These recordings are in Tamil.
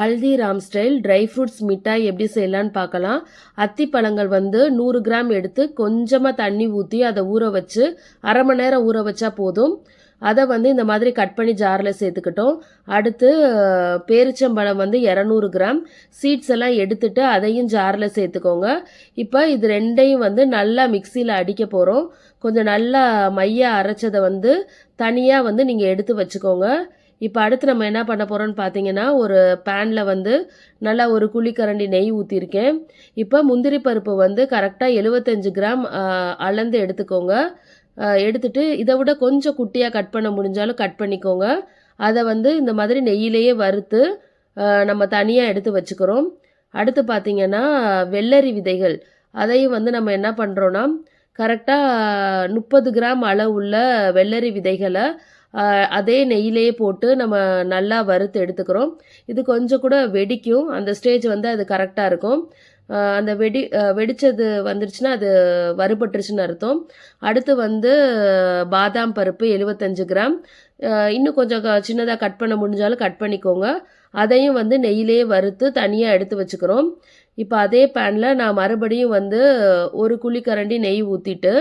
ஹல்திராம் ஸ்டைல் ட்ரை ஃப்ரூட்ஸ் மிட்டாய் எப்படி செய்யலான்னு பார்க்கலாம். அத்தி பழங்கள் வந்து நூறு கிராம் எடுத்து கொஞ்சமாக தண்ணி ஊற்றி அதை ஊற வச்சு அரை மணி நேரம் ஊற வச்சா போதும். அதை வந்து இந்த மாதிரி கட் பண்ணி ஜாரில் சேர்த்துக்கிட்டோம். அடுத்து பேரிச்சம்பழம் வந்து இரநூறு கிராம். சீட்ஸ் எல்லாம் எடுத்துட்டு அதையும் ஜாரில் சேர்த்துக்கோங்க. இப்போ இது ரெண்டையும் வந்து நல்லா மிக்சியில் அடிக்க போகிறோம் கொஞ்சம் நல்லா மைய அரைச்சதை வந்து தனியாக வந்து நீங்கள் எடுத்து வச்சுக்கோங்க. இப்போ அடுத்து நம்ம என்ன பண்ண போகிறோம்னு பார்த்தீங்கன்னா ஒரு பேனில் வந்து நல்லா ஒரு குழிக்கரண்டி நெய் ஊற்றிருக்கேன் இப்போ முந்திரி பருப்பு வந்து கரெக்டாக எழுபத்தஞ்சு கிராம் அளந்து எடுத்துக்கோங்க. ஆஹ், எடுத்துட்டு இதை விட கொஞ்சம் குட்டியாக கட் பண்ண முடிஞ்சாலும் கட் பண்ணிக்கோங்க. அதை வந்து இந்த மாதிரி நெய்யிலேயே வறுத்து நம்ம தனியாக எடுத்து வச்சுக்கிறோம். அடுத்து பார்த்திங்கன்னா வெள்ளரி விதைகள். அதையும் வந்து நம்ம என்ன பண்ணுறோன்னா கரெக்டாக முப்பது கிராம் அளவுள்ள வெள்ளரி விதைகளை அதே நெய்யிலேயே போட்டு நம்ம நல்லா வறுத்து எடுத்துக்கிறோம். இது கொஞ்சம் கூட வெடிக்கும். அந்த ஸ்டேஜ் வந்து அது கரெக்டாக இருக்கும். அந்த வெடி வெடித்தது வெடிச்சது வந்துருச்சுன்னா அது வறுபட்டுருச்சுன்னு அர்த்தம். அடுத்து வந்து பாதாம் பருப்பு எழுபத்தஞ்சு கிராம். இன்னும் கொஞ்சம் சின்னதாக கட் பண்ண முடிஞ்சாலும் கட் பண்ணிக்கோங்க. அதையும் வந்து நெய்யிலே வறுத்து தனியாக எடுத்து வச்சுக்கிறோம். இப்போ அதே பேனில் நான் மறுபடியும் வந்து ஒரு குழிக்கரண்டி நெய் ஊற்றிட்டு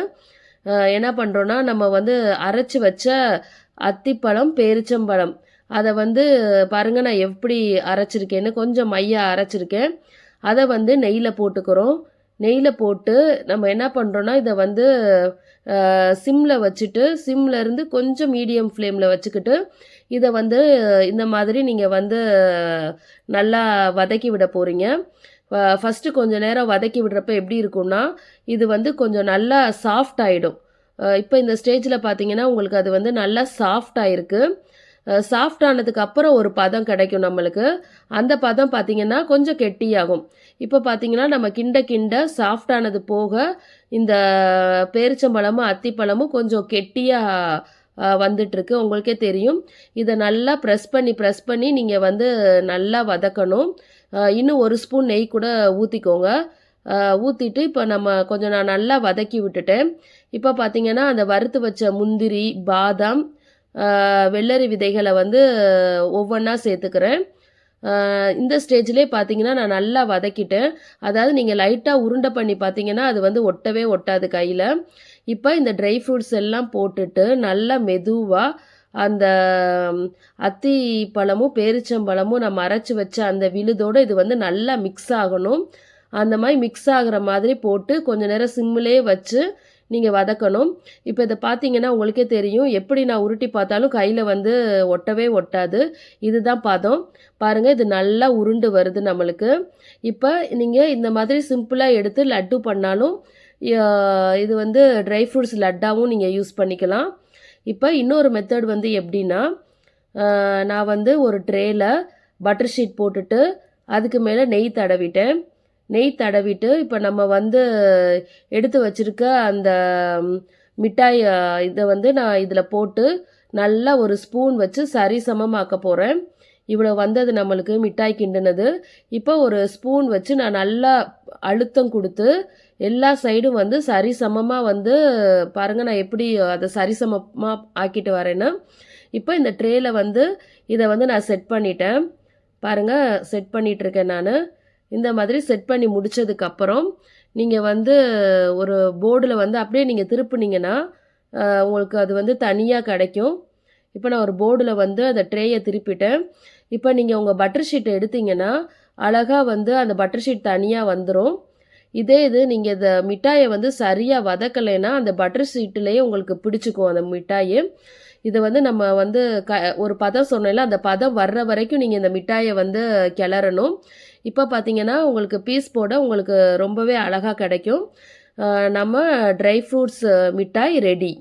என்ன பண்ணுறோன்னா நம்ம வந்து அரைச்சி வச்ச அத்திப்பழம் பேரிச்சம்பழம். அதை வந்து பாருங்க நான் எப்படி அரைச்சிருக்கேன்னு கொஞ்சம் மைய அரைச்சிருக்கேன். அதை வந்து நெய்யில் போட்டுக்கிறோம். நெய்யில் போட்டு நம்ம என்ன பண்ணுறோன்னா இதை வந்து சிம்மில் வச்சுட்டு சிம்மில் இருந்து கொஞ்சம் மீடியம் ஃப்ளேமில் வச்சுக்கிட்டு இதை வந்து இந்த மாதிரி நீங்கள் வந்து நல்லா வதக்கி விட போகிறீங்க ஃபஸ்ட்டு கொஞ்சம் நேரம் வதக்கி விடுறப்ப எப்படி இருக்கும்னா இது வந்து கொஞ்சம் நல்லா சாஃப்ட் ஆகிடும் இப்போ இந்த ஸ்டேஜில் பார்த்தீங்கன்னா உங்களுக்கு அது வந்து நல்லா சாஃப்டாக இருக்குது சாஃப்ட் ஆனதுக்கு அப்புறம் ஒரு பதம் கிடைக்கும் நம்மளுக்கு. அந்த பதம் பார்த்தீங்கன்னா கொஞ்சம் கெட்டியாகும். இப்போ பார்த்தீங்கன்னா நம்ம கிண்ட கிண்ட சாஃப்டானது போக இந்த பேரிச்சம்பழமும் அத்திப்பழமும் கொஞ்சம் கெட்டியாக வந்துட்டுருக்கு. உங்களுக்கே தெரியும். இதை நல்லா ப்ரெஸ் பண்ணி ப்ரெஸ் பண்ணி நீங்கள் வந்து நல்லா வதக்கணும். இன்னும் ஒரு ஸ்பூன் நெய் கூட ஊற்றிக்கோங்க ஊற்றிட்டு இப்போ நம்ம கொஞ்சம் நான் நல்லா வதக்கி விட்டுட்டேன் இப்போ பார்த்திங்கன்னா அந்த வறுத்து வச்ச முந்திரி பாதாம் வெள்ளரி விதைகளை வந்து ஒவ்வொன்றா சேர்த்துக்கிறேன் இந்த ஸ்டேஜ்லேயே பார்த்தீங்கன்னா நான் நல்லா வதக்கிட்டேன் அதாவது நீங்கள் லைட்டாக உருண்டை பண்ணி பார்த்தீங்கன்னா அது வந்து ஒட்டவே ஒட்டாது கையில். இப்போ இந்த ட்ரை ஃப்ரூட்ஸ் எல்லாம் போட்டுட்டு நல்லா மெதுவாக அந்த அத்தி பழமும் பேரிச்சம்பழமும் நம்ம அரைச்சி வச்ச அந்த விழுதோடு இது வந்து நல்லா மிக்ஸ் ஆகணும். அந்த மாதிரி மிக்ஸ் ஆகுற மாதிரி போட்டு கொஞ்சம் நேரம் சிம்மிலே வச்சு நீங்கள் வதக்கணும். இப்போ இதை பார்த்தீங்கன்னா உங்களுக்கே தெரியும். எப்படி நான் உருட்டி பார்த்தாலும் கையில் வந்து ஒட்டவே ஒட்டாது. இதுதான் பதம். பாருங்கள் இது நல்லா உருண்டு வருது நம்மளுக்கு. இப்போ நீங்கள் இந்த மாதிரி சிம்பிளாக எடுத்து லட்டு பண்ணாலும் இது வந்து ட்ரை ஃப்ரூட்ஸ் லட்டாகவும் நீங்கள் யூஸ் பண்ணிக்கலாம். இப்போ இன்னொரு மெத்தட் வந்து எப்படின்னா நான் வந்து ஒரு ட்ரேயில் பட்டர் ஷீட் போட்டுட்டு அதுக்கு மேலே நெய் தடவிட்டேன். நெய் தடவிட்டு இப்போ நம்ம வந்து எடுத்து வச்சிருக்க அந்த மிட்டாய் இதை வந்து நான் இதில் போட்டு நல்லா ஒரு ஸ்பூன் வச்சு சரிசமமாக்க போகிறேன் இவ்வளோ வந்தது நம்மளுக்கு மிட்டாய் கிண்டுனது. இப்போ ஒரு ஸ்பூன் வச்சு நான் நல்லா அழுத்தம் கொடுத்து எல்லா சைடும் வந்து சரிசமமாக வந்து பாருங்கள் நான் எப்படி அதை சரிசமமாக ஆக்கிட்டு வரேன்னா இப்போ இந்த ட்ரேயில் வந்து இதை வந்து நான் செட் பண்ணிட்டேன். பாருங்கள் செட் பண்ணிகிட்ருக்கேன் நான். இந்த மாதிரி செட் பண்ணி முடிச்சதுக்கப்புறம் நீங்கள் வந்து ஒரு போர்டில் வந்து அப்படியே நீங்கள் திருப்புனீங்கன்னா உங்களுக்கு அது வந்து தனியாக கிடைக்கும். இப்போ நான் ஒரு போர்டில் வந்து அந்த ட்ரேயை திருப்பிட்டேன். இப்போ நீங்கள் உங்கள் பட்டர் ஷீட்டை எடுத்தீங்கன்னா அழகாக வந்து அந்த பட்டர் ஷீட் தனியாக வந்துடும் இதே இது நீங்கள் இந்த மிட்டாயை வந்து சரியாக வதக்கலைன்னா அந்த பட்டர் ஷீட்லேயே உங்களுக்கு பிடிச்சிக்கும் அந்த மிட்டாயை. இதை வந்து நம்ம வந்து க ஒரு பதம் சொன்னேன்ல அந்த பதம் வர்ற வரைக்கும் நீங்கள் இந்த மிட்டாயை வந்து கிளறணும். இப்போ பார்த்தீங்கன்னா உங்களுக்கு பீஸ் போட உங்களுக்கு ரொம்பவே அழகாக கிடைக்கும். நம்ம ட்ரை ஃப்ரூட்ஸ் மிட்டாய் ரெடி